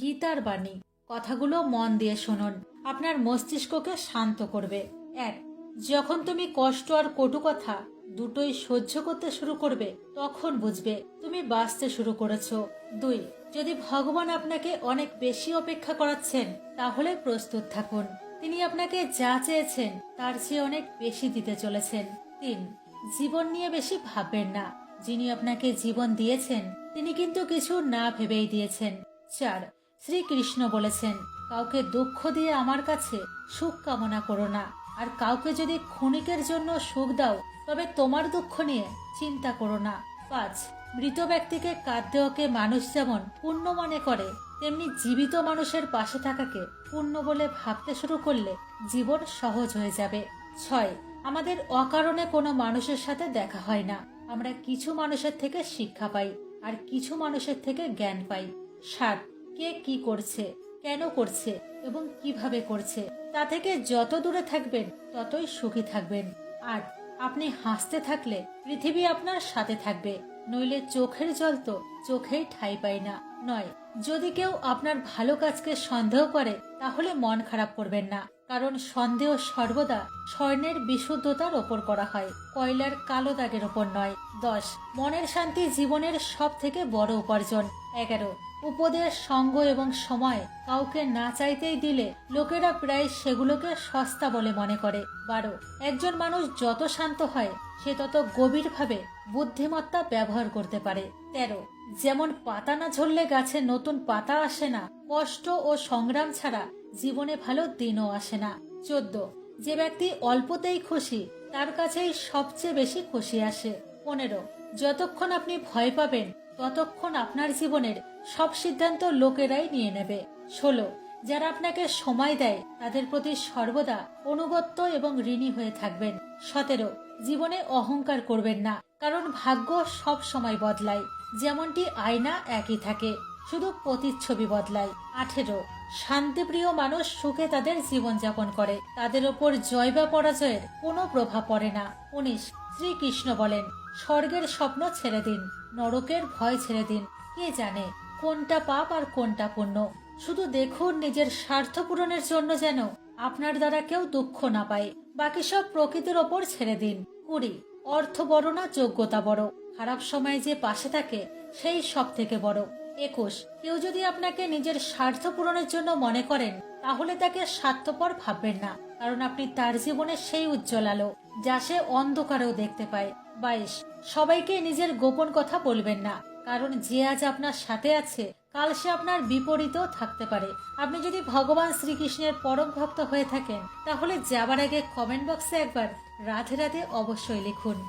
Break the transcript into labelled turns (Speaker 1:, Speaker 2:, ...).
Speaker 1: গীতার বাণী। কথাগুলো মন দিয়ে শুনুন। আপনার মস্তিষ্ককে শান্ত করবে। এক, যখন তুমি কষ্ট আর কটু কথা দুটোই সহ্য করতে শুরু করবে, তখন বুঝবে তুমি বাঁচতে শুরু করেছ। দুই, যদি ভগবান আপনাকে অনেক বেশি অপেক্ষা করাচ্ছেন, তাহলে প্রস্তুত থাকুন। তিনি আপনাকে যা চেয়েছেন, তার চেয়ে অনেক বেশি দিতে চলেছেন। তিন, জীবন নিয়ে বেশি ভাববেন না। যিনি আপনাকে জীবন দিয়েছেন, তিনি কিন্তু কিছু না ভেবেই দিয়েছেন। চার শ্রীকৃষ্ণ বলেছেন, কাউকে দুঃখ দিয়ে আমার কাছে সুখ কামনা করো না। আর কাউকে যদি ক্ষণিকের জন্য সুখ দাও, তবে তোমার দুঃখ নিয়ে চিন্তা করো না। পাঁচ, মৃত ব্যক্তিকে কাঁদতে ওকে মানুষ যেমন পুণ্য মনে করে, তেমনি জীবিত মানুষের পাশে থাকাকে পুণ্য বলে ভাবতে শুরু করলে জীবন সহজ হয়ে যাবে। ছয়, আমাদের অকারণে কোনো মানুষের সাথে দেখা হয় না। আমরা কিছু মানুষের থেকে শিক্ষা পাই, আর কিছু মানুষের থেকে জ্ঞান পাই। সাত কে কি করছে, কেন করছে এবং কীভাবে করছে, তা থেকে যত দূরে থাকবেন ততই সুখী থাকবেন। আর আপনি হাসতে থাকলে পৃথিবী আপনার সাথে থাকবে, নইলে চোখের জল তো চোখেই ঠাই পায় না। নয়, যদি কেউ আপনার ভালো কাজকে সন্দেহ করে, তাহলে মন খারাপ করবেন না। কারণ সন্দেহ সর্বদা স্বর্ণের বিশুদ্ধতার ওপর করা হয়, কয়লার কালো দাগের ওপর নয়। দশ, মনের শান্তি জীবনের সব থেকে বড় উপার্জন। এগারো, উপদেশ, সঙ্গ এবং সময় কাউকে না চাইতেই দিলে লোকেরা প্রায় সেগুলোকে সস্তা বলে মনে করে। বারো, একজন মানুষ যত শান্ত হয়, সে তত গভীরভাবে বুদ্ধিমত্তা ব্যবহার করতে পারে। তেরো, যেমন পাতা না ঝরলে গাছে নতুন পাতা আসে না, কষ্ট ও সংগ্রাম ছাড়া জীবনে ভালো দিনও আসে না। চোদ্দ। যে ব্যক্তি অল্পতেই খুশি, তার কাছেই সবচেয়ে বেশি খুশি আসে। পনেরো। যতক্ষণ আপনি ভয় পাবেন, ততক্ষণ আপনার জীবনের সব সিদ্ধান্ত লোকেরাই নিয়ে নেবে। ষোলো। যারা আপনাকে সময় দেয়, তাদের প্রতি সর্বদা অনুগত্য এবং ঋণী হয়ে থাকবেন। সতেরো। জীবনে অহংকার করবেন না, কারণ ভাগ্য সব সময় বদলায়। যেমনটি আয়না একই থাকে। শুধু প্রতিচ্ছবি বদলায়। আঠেরো। শান্তিপ্রিয় মানুষ সুখে তাদের জীবনযাপন করে। তাদের ওপর জয় বা পরাজয়ের কোনো প্রভাব পড়ে না। উনিশ। শ্রীকৃষ্ণ বলেন, স্বর্গের স্বপ্ন ছেড়ে দিন, নরকের ভয় ছেড়ে দিন। কে জানে কোনটা পাপ আর কোনটা পুণ্য? শুধু দেখুন নিজের স্বার্থ পূরণের জন্য যেন আপনার দ্বারা কেউ দুঃখ না পায়। বাকি সব প্রকৃতির ওপর ছেড়ে দিন। কুড়ি। অর্থ বড় না যোগ্যতা বড়। খারাপ সময়ে যে পাশে থাকে, সেই সব থেকে বড়। একুশ। কেউ যদি আপনাকে নিজের স্বার্থ পূরণের জন্য মনে করেন, তাহলে তাকে স্বার্থপর ভাববেন না। কারণ আপনি তার জীবনে সেই উজ্জ্বল আলো, যা সে অন্ধকারেও দেখতে পায়। বাইশ। সবাইকে নিজের গোপন কথা বলবেন না। কারণ যে আজ আপনার সাথে আছে, কাল সে আপনার বিপরীতেও থাকতে পারে। আপনি যদি ভগবান শ্রীকৃষ্ণের পরম ভক্ত হয়ে থাকেন, তাহলে যাবার আগে কমেন্ট বক্সে একবার রাধে রাধে অবশ্যই লিখুন।